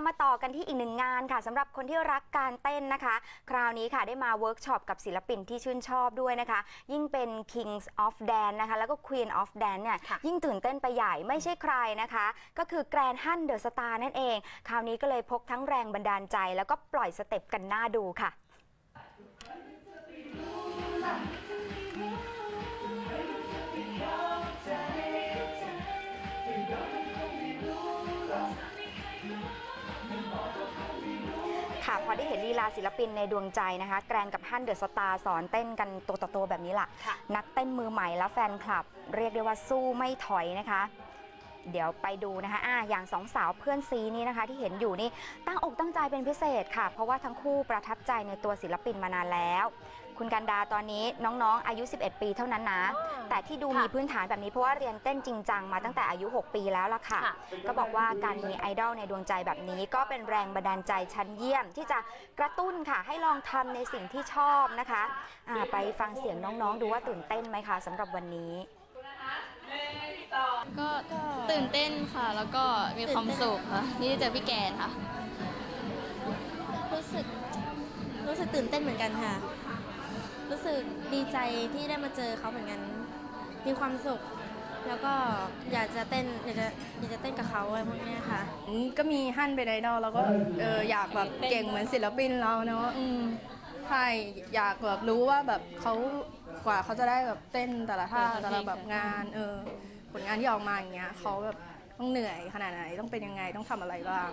เอามาต่อกันที่อีกหนึ่งงานค่ะสำหรับคนที่รักการเต้นนะคะ คราวนี้ค่ะได้มาเวิร์กช็อปกับศิลปินที่ชื่นชอบด้วยนะคะ ยิ่งเป็น Kings of Dance นะคะ แล้วก็ Queen of Dance เนี่ยค่ะยิ่งตื่นเต้นไปใหญ่ไม่ใช่ใครนะคะ ก็คือแกรนฮันเดอะสตาร์นั่นเอง คราวนี้ก็เลยพกทั้งแรงบันดาลใจ แล้วก็ปล่อยสเต็ปกันหน้าดูค่ะ อได้เห็นลีลาศิลปินในดวงใจนะคะ แกรนกับฮันเดอะสตาร์สอนเต้นกันตัวต่อตัวแบบนี้ล่ะค่ะ นักเต้นมือใหม่และแฟนคลับ เรียกได้ว่าสู้ไม่ถอยนะคะ เดี๋ยวไปดูนะคะอะอย่างสองสาวเพื่อนซีนี้นะคะ ที่เห็นอยู่นี่ตั้งอกตั้งใจเป็นพิเศษค่ะ เพราะว่าทั้งคู่ประทับใจในตัวศิลปินมานานแล้ว คุณกันดาตอนนี้น้องๆ อายุ 11 ปีเท่านั้นนะ แต่ที่ดูค่ะมีพื้นฐานแบบนี้เพราะว่าเรียนเต้นจริงจังมาตั้งแต่อายุ 6 ปีแล้วล่ะค่ะค่ะ ก็บอกว่าการมีไอดอลในดวงใจแบบนี้ ก็เป็นแรงบันดาลใจชั้นเยี่ยม ที่จะกระตุ้นค่ะ ให้ลองทำในสิ่งที่ชอบนะคะอ่าไปฟังเสียงน้องๆ ดูว่าตื่นเต้นไหมคะสำหรับวันนี้ก็ตื่นเต้นค่ะ แล้วก็มีความสุขค่ะที่ได้เจอพี่แกนค่ะ รู้สึกรู้สึกตื่นเต้นเหมือนกันค่ะ รู้สึกดีใจที่ได้มาเจอเขาเหมือนกัน มีความสุข แล้วก็อยากจะเต้นอยากจะอยากจะเต้นกับเขาอะไรพวกเนี้ยค่ะอืมก็มีฮั่นเป็นไอดอลแล้วก็เอออยากแบบเก่งเหมือนศิลปินเราเนาะอืมใช่อยากแบบรู้ว่าแบบเขากว่าเขาจะได้แบบเต้นแต่ละท่าแต่ละแบบงาน เออ ผลงานที่ออกมาอย่างเงี้ยเขาแบบต้องเหนื่อยขนาดไหนต้องเป็นยังไงต้องทำอะไรบ้าง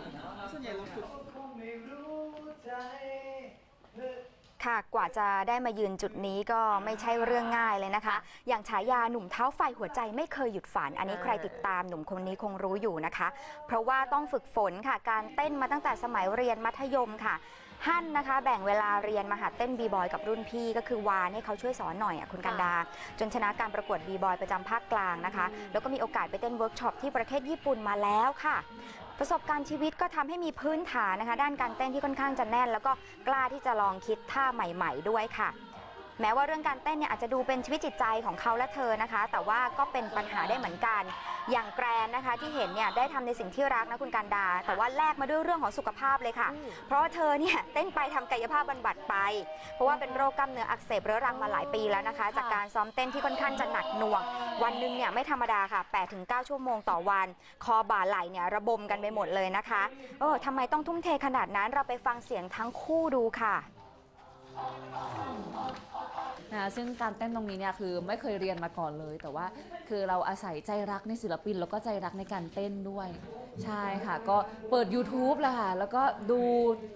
ค่ะ กว่าจะได้มายืนจุดนี้ก็ไม่ใช่เรื่องง่ายเลยนะคะ อย่างฉายาหนุ่มเท้าไฟหัวใจไม่เคยหยุดฝัน อันนี้ใครติดตามหนุ่มคนนี้คงรู้อยู่นะคะ เพราะว่าต้องฝึกฝนค่ะ การเต้นมาตั้งแต่สมัยเรียนมัธยมค่ะฮั่นนะคะ แบ่งเวลาเรียนมาหัดเต้นบีบอยกับรุ่นพี่ ก็คือวานให้เขาช่วยสอนหน่อยอะคุณกันดา จนชนะการประกวดบีบอยประจำภาคกลางนะคะ แล้วก็มีโอกาสไปเต้นเวิร์กช็อปที่ประเทศญี่ปุ่นมาแล้วค่ะ ประสบการณ์ชีวิตก็ทำให้มีพื้นฐานนะคะ ด้านการเต้นที่ค่อนข้างจะแน่น แล้วก็กล้าที่จะลองคิดท่าใหม่ ๆ ด้วยค่ะ แม้ว่าเรื่องการเต้นเนี่ยอาจจะดูเป็นชีวิตจิตใจของเขาและเธอนะคะ แต่ว่าก็เป็นปัญหาได้เหมือนกัน อย่างแกรนนะคะที่เห็นเนี่ยได้ทำในสิ่งที่รักนะคุณการดา แต่ว่าแลกมาด้วยเรื่องของสุขภาพเลยค่ะ เพราะว่าเธอเนี่ยเต้นไปทำกายภาพบำบัดไป เพราะว่าเป็นโรคกล้ามเนื้ออักเสบเรื้อรังมาหลายปีแล้วนะคะ จากการซ้อมเต้นที่ค่อนข้างจะหนักหน่วง วันหนึ่งเนี่ยไม่ธรรมดาค่ะ 8-9 ชั่วโมงต่อวัน คอบ่าไหล่เนี่ยระบมกันไปหมดเลยนะคะเออทำไมต้องทุ่มเทขนาดนั้นเราไปฟังเสียงทั้งคู่ดูค่ะ นะคะซึ่งการเต้นตรงนี้เนี่ยคือไม่เคยเรียนมาก่อนเลย แต่ว่าคือเราอาศัยใจรักในศิลปิน แล้วก็ใจรักในการเต้นด้วย ใช่ค่ะ ก็เปิด YouTube แหละค่ะ แล้วก็ดู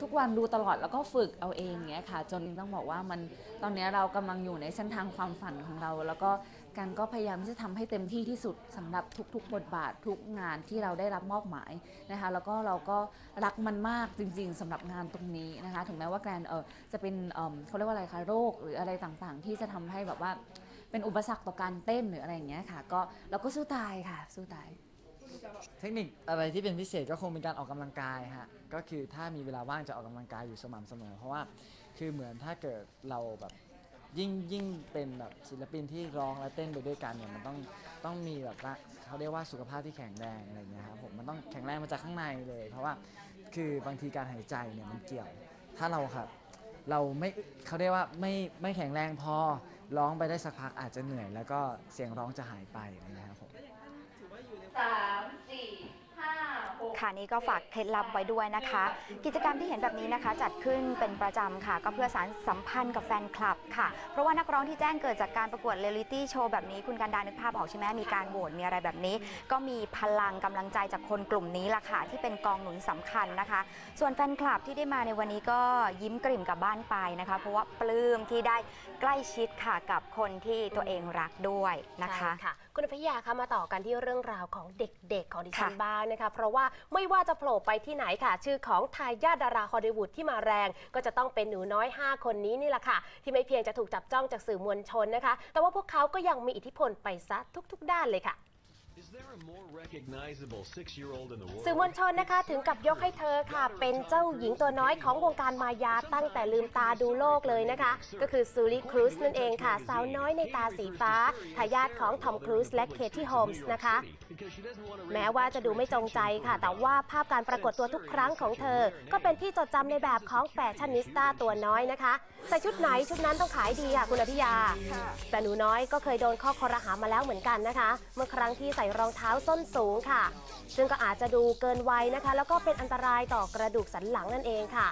ทุกวันดูตลอดแล้วก็ฝึกเอาเองอย่างเงี้ยค่ะ จนต้องบอกว่ามันตอนนี้เรากำลังอยู่ในเส้นทางความฝันของเราแล้วก็ การก็พยายามที่จะทำให้เต็มที่ที่สุดสำหรับทุกๆ บทบาททุกงานที่เราได้รับมอบหมายนะคะ แล้วก็เราก็รักมันมากจริง ๆสำหรับงานตรงนี้นะคะ ถึงแม้ว่าแกรนเออจะเป็นเอิ่มเขาเรียกว่าอะไรคะโรคหรืออะไรต่างๆ ที่จะทำให้แบบว่าเป็นอุปสรรคต่อการเต้นหรืออะไรอย่างเงี้ยค่ะ ก็เราก็สู้ตายค่ะ สู้ตาย เทคนิคอะไรที่เป็นพิเศษก็คงเป็นการออกกำลังกายฮะก็คือถ้ามีเวลาว่างจะออกกำลังกายอยู่สม่ำเสมอ เพราะว่าคือเหมือนถ้าเกิดเราแบบ ยิ่งยิ่งเป็นแบบศิลปินที่ร้องและเต้นไปด้วยกันเนี่ยมันต้องต้องมีแบบว่าเขาเรียกว่าสุขภาพที่แข็งแรงอะไรอย่างเงี้ยครับผมมันต้องแข็งแรงมาจากข้างในเลย เพราะว่าคือบางทีการหายใจเนี่ยมันเกี่ยว ถ้าเราครับเราไม่เขาเรียกว่าไม่ไม่แข็งแรงพอร้องไปได้สักพักอาจจะเหนื่อย แล้วก็เสียงร้องจะหายไปอะไรอย่างเงี้ยครับผม ค่ะนี่ก็ฝากเคล็ดลับไว้ด้วยนะคะ กิจกรรมที่เห็นแบบนี้นะคะ จัดขึ้นเป็นประจำค่ะ ก็เพื่อสารสัมพันธ์กับแฟนคลับค่ะ เพราะว่านักร้องที่แจ้งเกิดจากการประกวดเรียลลิตี้โชว์แบบนี้คุณการดานึกภาพออกใช่ไหมมีการโหวตมีอะไรแบบนี้ ก็มีพลังกำลังใจจากคนกลุ่มนี้ล่ะค่ะ ที่เป็นกองหนุนสำคัญนะคะ ส่วนแฟนคลับที่ได้มาในวันนี้ก็ยิ้มกลิ่มกลับบ้านไปนะคะ เพราะว่าปลื้มที่ได้ใกล้ชิดค่ะกับคนที่ตัวเองรักด้วยนะคะใช่ค่ะคุณอภิยาคะมาต่อกันที่เรื่องราวของเด็กๆ ของดิฉันค่ะบ้างนะคะ เพราะว่าไม่ว่าจะโผล่ไปที่ไหนค่ะ ชื่อของทายาทดาราฮอลลีวูดที่มาแรง ก็จะต้องเป็นหนูน้อย 5 คนนี้นี่แหละค่ะ ที่ไม่เพียงจะถูกจับจ้องจากสื่อมวลชนนะคะ แต่ว่าพวกเขาก็ยังมีอิทธิพลไปซะทุก ๆ ด้านเลยค่ะ there a more recognizable six-year-old in the world? สื่อมวลชนนะคะถึงกับยกให้เธอค่ะ เป็นเจ้าหญิงตัวน้อยของวงการมายาตั้งแต่ลืมตาดูโลกเลยนะคะ ก็คือซูริครูซนั่นเองค่ะ สาวน้อยในตาสีฟ้าทายาทของทอมครูซและเคที่โฮมส์นะคะ Because she doesn't want to แม้ว่าจะดูไม่จงใจค่ะ แต่ว่าภาพการปรากฏตัวทุกครั้งของเธอ ก็เป็นที่จดจำในแบบของแฟชั่นนิสต้าตัวน้อยนะคะใส่ชุดไหนชุดนั้นต้องขายดีค่ะคุณอภิยาแต่หนูน้อยก็เคยโดนข้อคอรหามาแล้วเหมือนกันนะคะ เมื่อครั้งที่ใส่รองเท้าส้นสูงค่ะ ซึ่งก็อาจจะดูเกินวัยนะคะ แล้วก็เป็นอันตรายต่อกระดูกสันหลังนั่นเองค่ะ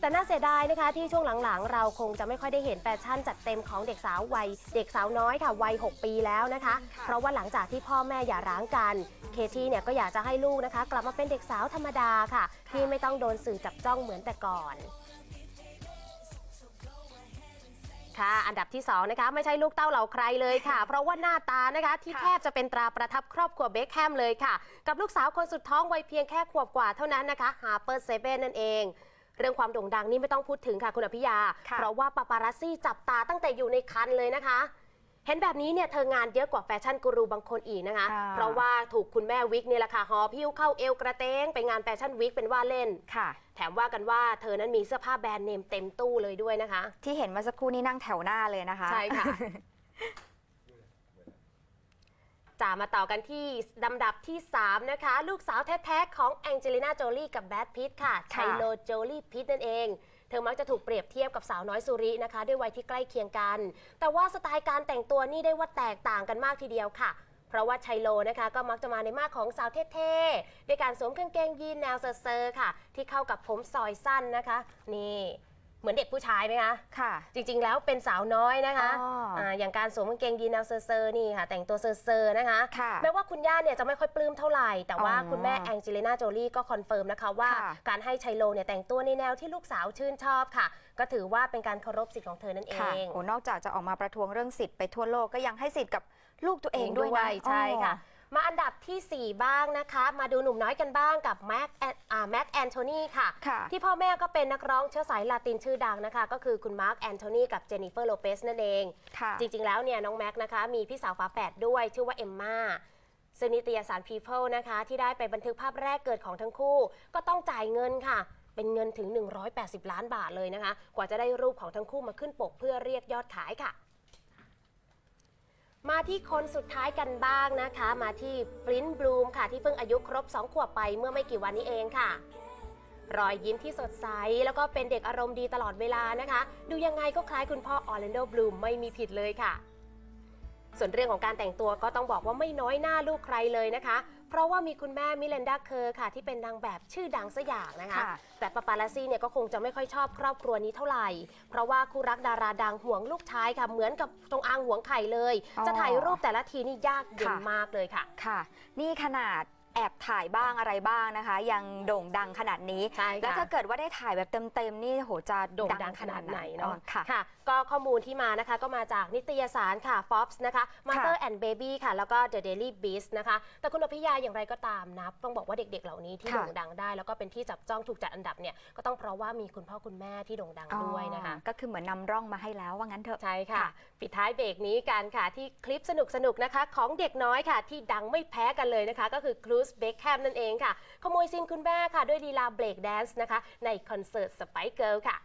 แต่น่าเสียดายนะคะที่ช่วงหลังๆ เราคงจะไม่ค่อยได้เห็นแฟชั่นจัดเต็มของเด็กสาววัยเด็กสาวน้อยค่ะวัย 6 ปีแล้วนะคะ เพราะว่าหลังจากที่พ่อแม่หย่าร้างกัน เคที่เนี่ยก็อยากจะให้ลูกนะคะ กลับมาเป็นเด็กสาวธรรมดาค่ะ ที่ไม่ต้องโดนสื่อจับจ้องเหมือนแต่ก่อน ค่ะ อันดับที่2นะคะไม่ใช่ลูกเต้าเหล่าใครเลยค่ะ เพราะว่าหน้าตานะคะที่แทบจะเป็นตราประทับครอบครัวเบคแฮมเลยค่ะ กับลูกสาวคนสุดท้องวัยเพียงแค่ขวบกว่าเท่านั้นนะคะฮาเปอร์เซเว่นนั่นเองเรื่องความโด่งดังนี่ไม่ต้องพูดถึงค่ะคุณอภิยาค่ะเพราะว่าปาปารัสซี่จับตาตั้งแต่อยู่ในคันเลยนะคะ เห็นแบบนี้เนี่ยเธองานเยอะกว่าแฟชั่นกูรูบางคนอีกนะคะค่ะเพราะว่าถูกคุณแม่วิกเนี่ยแหละค่ะหอบพิ้วเข้าเอวกระเตงไปงานแฟชั่นวิกเป็นว่าเล่นค่ะ แถมว่ากันว่าเธอนั้นมีเสื้อผ้าแบรนด์เนมเต็มตู้เลยด้วยนะคะ ที่เห็นเมื่อสักครู่นี้นั่งแถวหน้าเลยนะคะ ใช่ค่ะจะมาต่อกันที่ลำดับที่ 3 นะคะ ลูกสาวแท้ ๆ ของแองเจลิน่าโจลี่กับแบทพิตค่ะไชค่ะโลโจลี่พิตนั่นเอง เธอมักจะถูกเปรียบเทียบกับสาวน้อยสุรินะคะ ด้วยวัยที่ใกล้เคียงกัน แต่ว่าสไตล์การแต่งตัวนี่ได้ว่าแตกต่างกันมากทีเดียวค่ะเพราะว่าชัยโลนะคะก็มักจะมาในมากของสาวเท่ๆด้วยการสวมกางเกงยีนแนวเซอร์ๆค่ะ ที่เข้ากับผมซอยสั้นนะคะ นี่ เหมือนเด็กผู้ชายไหมคะค่ะ จริงๆ แล้วเป็นสาวน้อยนะคะอ๋ออ่าอย่างการสวมกางเกงยีนแนวเซอร์ๆนี่ค่ะ แต่งตัวเซอร์ๆนะคะค่ะแม้ว่าคุณย่าเนี่ยจะไม่ค่อยปลื้มเท่าไหร่ แต่ว่าอ๋อคุณแม่แองเจลิน่าโจลี่ก็คอนเฟิร์มนะคะว่า ค่ะ การให้ไชโลเนี่ยแต่งตัวในแนวที่ลูกสาวชื่นชอบค่ะ ก็ถือว่าเป็นการเคารพสิทธิ์ของเธอนั่นเอค่ะง โอ้นอกจากจะออกมาประท้วงเรื่องสิทธิ์ไปทั่วโลกก็ยังให้สิทธิ์กับลูกตัวเองด้วยนะใช่ค่ะ อ๋อ มาอันดับทีสี่ 4 บ้างนะคะ มาดูหนุ่มน้อยกันบ้างกับแม็กแอนอ่าแม็กแอนโทนีค่ะค่ะ ที่พ่อแม่ก็เป็นนักร้องเชื้อสายลาตินชื่อดังนะคะ ก็คือคุณมาร์คแอนโทนีกับเจนนิเฟอร์โลเปสนั่นเองค่ะจริง ๆ แล้วเนี่ยน้องแม็กนะคะ มีพี่สาวฝาแฝดด้วย ชื่อว่าเอมมาซึ่งนิตยสาร People นะคะ ที่ได้ไปบันทึกภาพแรกเกิดของทั้งคู่ ก็ต้องจ่ายเงินค่ะ เป็นเงินถึง 180 ล้านบาทเลยนะคะ กว่าจะได้รูปของทั้งคู่มาขึ้นปกเพื่อเรียกยอดขายค่ะ มาที่คนสุดท้ายกันบ้างนะคะ มาที่ฟลินบลูมค่ะ ที่เพิ่งอายุครบ 2 ขวบไปเมื่อไม่กี่วันนี้เองค่ะ รอยยิ้มที่สดใส แล้วก็เป็นเด็กอารมณ์ดีตลอดเวลานะคะ ดูยังไงก็คล้ายคุณพ่อออร์แลนโดบลูมไม่มีผิดเลยค่ะ ส่วนเรื่องของการแต่งตัวก็ต้องบอกว่าไม่น้อยหน้าลูกใครเลยนะคะ เพราะว่ามีคุณแม่มิเลนดาเคอร์ค่ะ ที่เป็นนางแบบชื่อดังสักอย่างนะคะ ค่ะ แต่ปาปาลาซี่เนี่ยก็คงจะไม่ค่อยชอบครอบครัวนี้เท่าไหร่ เพราะว่าคู่รักดาราดังห่วงลูกชายค่ะ เหมือนกับจงอางห่วงไข่เลย อ๋อจะถ่ายรูปแต่ละทีนี่ยากเย็นค่ะ มากเลยค่ะ ค่ะ นี่ขนาดแอบถ่ายบ้างอะไรบ้างนะคะ ยังโด่งดังขนาดนี้ ใช่ค่ะ แล้วถ้าเกิดว่าได้ถ่ายแบบเต็มๆนี่โหจะโด่งดังขนาดไหนอ๋เนาะอค่ะ ค่ะก็ข้อมูลที่มานะคะก็มาจากนิตยสารค่ะ Forbes นะคะ Mother and Baby ค่ะ แล้วก็ The Daily Beast นะคะ แต่คุณอภิยาอย่างไรก็ตามนะ ต้องบอกว่าเด็กๆ เหล่านี้ที่ค่ะ โด่งดังได้ แล้วก็เป็นที่จับจ้องถูกจัดอันดับเนี่ย ก็ต้องเพราะว่ามีคุณพ่อคุณแม่ที่โด่งดังด้วยนะคะ อ๋อก็คือเหมือนนำร่องมาให้แล้วว่างั้นเถอะ ใช่ค่ะ ค่ะ ปิดท้ายเบรกนี้กันค่ะ ที่คลิปสนุกๆนะคะ ของเด็กน้อยค่ะ ที่ดังไม่แพ้กันเลยนะคะ ก็คือครูสเบคแฮมนั่นเองค่ะ ขโมยซีนคุณแม่ค่ะ ด้วยลีลาเบรกแดนซ์นะคะ ในคอนเสิร์ตสไปเกิลค่ะ